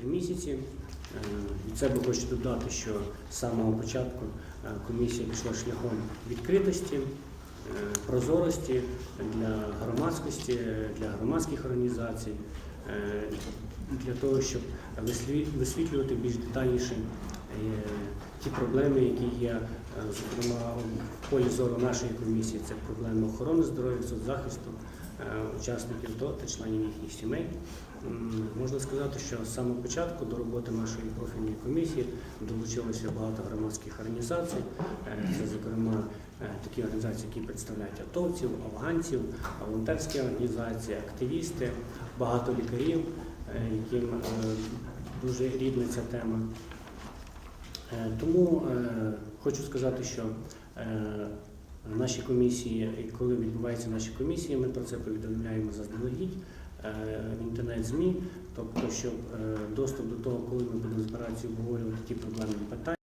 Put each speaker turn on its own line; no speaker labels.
три місяці. Від себе хочу додати, що з самого початку е, комісія пішла шляхом відкритості, е, прозорості для громадськості, е, для громадських організацій, для того, щоб висвітлювати більш детальніше ті проблеми, які є, зокрема, в полі зору нашої комісії. Це проблеми охорони здоров'я, соцзахисту учасників АТО та членів їхніх сімей. Можна сказати, що з самого початку до роботи нашої профільної комісії долучилося багато громадських організацій. Е, Це, зокрема, е, такі організації, які представляють атовців, афганців, волонтерські організації, активісти, багато лікарів, е, яким е, дуже рідна ця тема. Е, Тому е, хочу сказати, що е, наші комісії, і коли відбуваються наші комісії, ми про це повідомляємо заздалегідь е, в інтернет-ЗМІ, тобто, щоб е, доступ до того, коли ми будемо збиратися обговорювати ті проблемні питання.